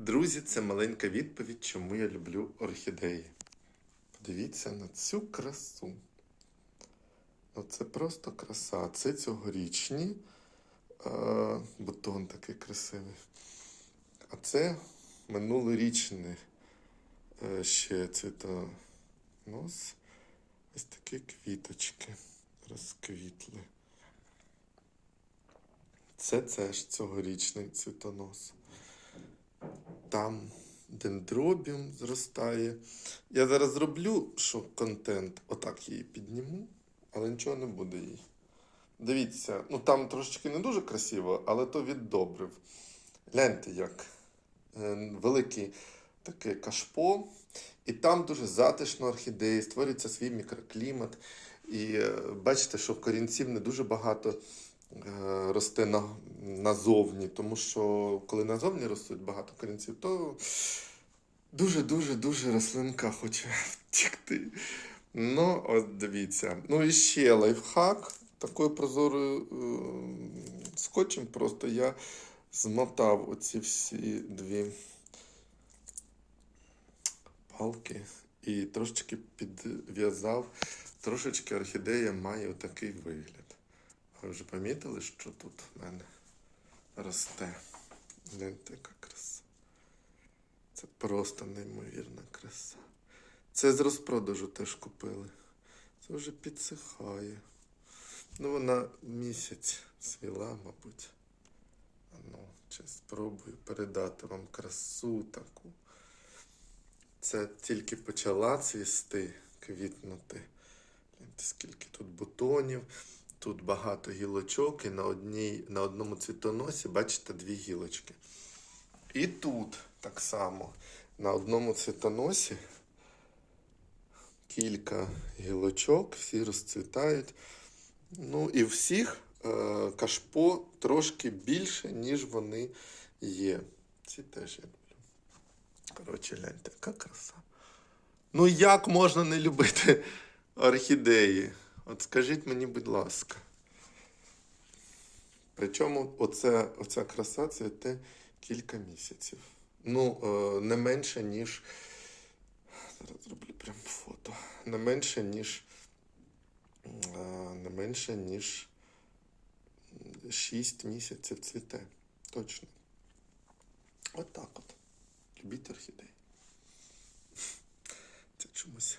Друзі, це маленька відповідь, чому я люблю орхідеї. Подивіться на цю красу. Ну, це просто краса. Це цьогорічні. Е, бутон такий красивий. А це минулорічний е, ще цвітонос. Ось такі квіточки розквітли. Це теж цьогорічний цвітонос. Там дендробіум зростає. Я зараз зроблю, що контент, отак її підніму, але нічого не буде їй. Дивіться, ну там трошечки не дуже красиво, але то віддобрив. Гляньте, як е, великий таке кашпо, і там дуже затишно орхідеї, створюється свій мікроклімат. І е, бачите, що корінців не дуже багато росте на, назовні, тому що коли назовні ростуть багато корінців, то дуже-дуже-дуже рослинка хоче втікти. Ну, от дивіться. Ну і ще лайфхак. Такою прозорою е, скотчем просто я змотав оці всі дві палки і трошечки підв'язав. Трошечки орхідея має отакий вигляд. Ви вже помітили, що тут в мене росте? Гляньте, яка краса. Це просто неймовірна краса. Це з розпродажу теж купили. Це вже підсихає. Ну, вона місяць свіла, мабуть. Ну, чи спробую передати вам красу таку. Це тільки почала цвісти, квітнути. Скільки тут бутонів, тут багато гілочок, і на, одній, на одному цвітоносі, бачите, дві гілочки. І тут так само на одному цвітоносі кілька гілочок, всі розцвітають. Ну і всіх е, кашпо трошки більше, ніж вони є. Ці теж я люблю. Коротше, гляньте, яка краса. Ну як можна не любити орхідеї? От скажіть мені, будь ласка. Причому оце, оця краса цвіте кілька місяців. Ну, е, не менше, ніж. Зараз зроблю прям фото. Не менше, ніж. е, Не менше, ніж 6 місяців цвіте. Точно. От так от. Любіть орхідеї. Це чомусь